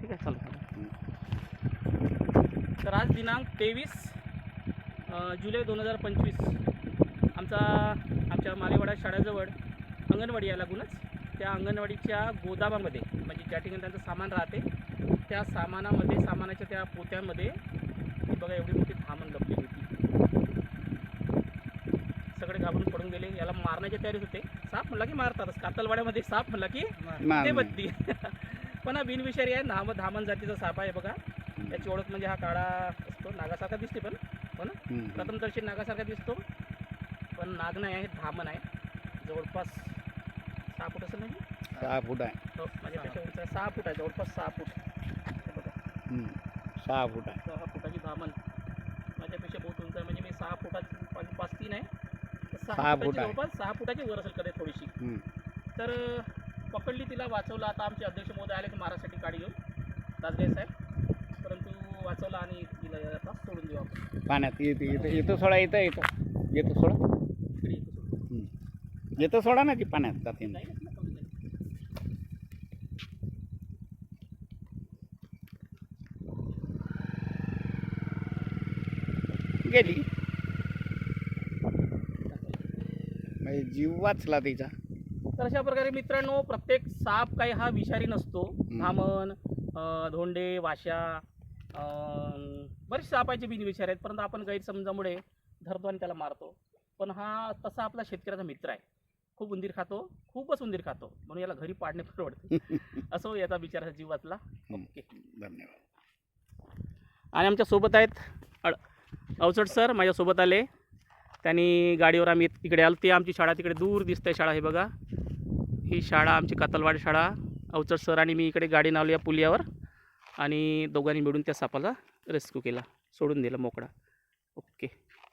ठीक आहे चालेल तर आज दिनांक तेवीस जुलै दोन हजार पंचवीस. आमचा आमच्या मालेवाडा शाळेजवळ अंगणवाडी आहे लागूनच. त्या अंगणवाडीच्या गोदामामध्ये म्हणजे ज्या ठिकाणी त्यांचं सामान राहते त्या सामानामध्ये सामानाच्या त्या पोत्यांमध्ये बघा एवढी मोठी धामण लपलेली होती. सगळे घाबरून पडून गेले. याला मारण्याच्या तयारीत होते. साप म्हणला की मारतातच. कातलवाड्यामध्ये साप म्हणला की ते बत्ती पण हा बिनविषारी आहे नाम धामण जातीचा साप आहे बघा. याची ओळख म्हणजे हा काळा असतो नागासारखा दिसते पण हो ना हम्म. प्रथम दर्शन नागासारखा दिसतो पण नाग नाही आहे धामण आहे. जवळपास सहा फूट असेल म्हणजे? सहा फूट आहे. हो माझ्यापेक्षा उंच आहे सहा फूट आहे जवळपास सहा फूट. हे बघा. सहा फूट आहे. सहा फुटाची धामण माझ्यापेक्षा बहुत उंच आहे म्हणजे मी सहा फुटाची पाच पाच तीन आहे. तर सहा सहा फूट फुटाची आहे. जवळपास सहा फुटाची वर असेल कडे थोडीशी. हम्म. तर पकडली तिला वाचवलं. आता आमचे अध्यक्ष महोदय आले ते मारासाठी गाडी घेऊन. दासगाई साहेब. परंतु वाचवलं आणि तिला आता सोडून देऊ आपण. पाण्यात. येतं येतं येतं सोडा येतं येतं येतं सोडा. इकडे येतो सोडून. येतं सोडा ना ती पाण्यात जाते ना. गेली. म्हणजे जीव वाचला तिचा. तर अशा प्रकारे मित्रांनो प्रत्येक साप काही हा विषारी नसतो. धामण धोंडे वाशा बरेच सापाचे बिनविषारी आहेत परंतु आपण गैरसमजामुळे धरतो आणि त्याला मारतो. पण हा तसा आपला शेतकऱ्याचा मित्र आहे. खूप उंदीर खातो खूपच उंदीर खातो. म्हणून याला घरी पाडणे परवडते असो याचा बिचाराचा जीव वाचला. ओके. धन्यवाद. आणि आमच्यासोबत आहेत अड अवचट सर माझ्यासोबत आले. त्यांनी गाडीवर आम्ही इकडे आलो ते आमची शाळा तिकडे दूर दिसते शाळा हे बघा. ही शाळा आमची कातलवाडी शाळा. अवचड सर आणि मी इकडे गाडी लावली या पुलियावर आणि दोघांनी मिळून त्या सापाला रेस्क्यू केला. सोडून दिला मोकळा. ओके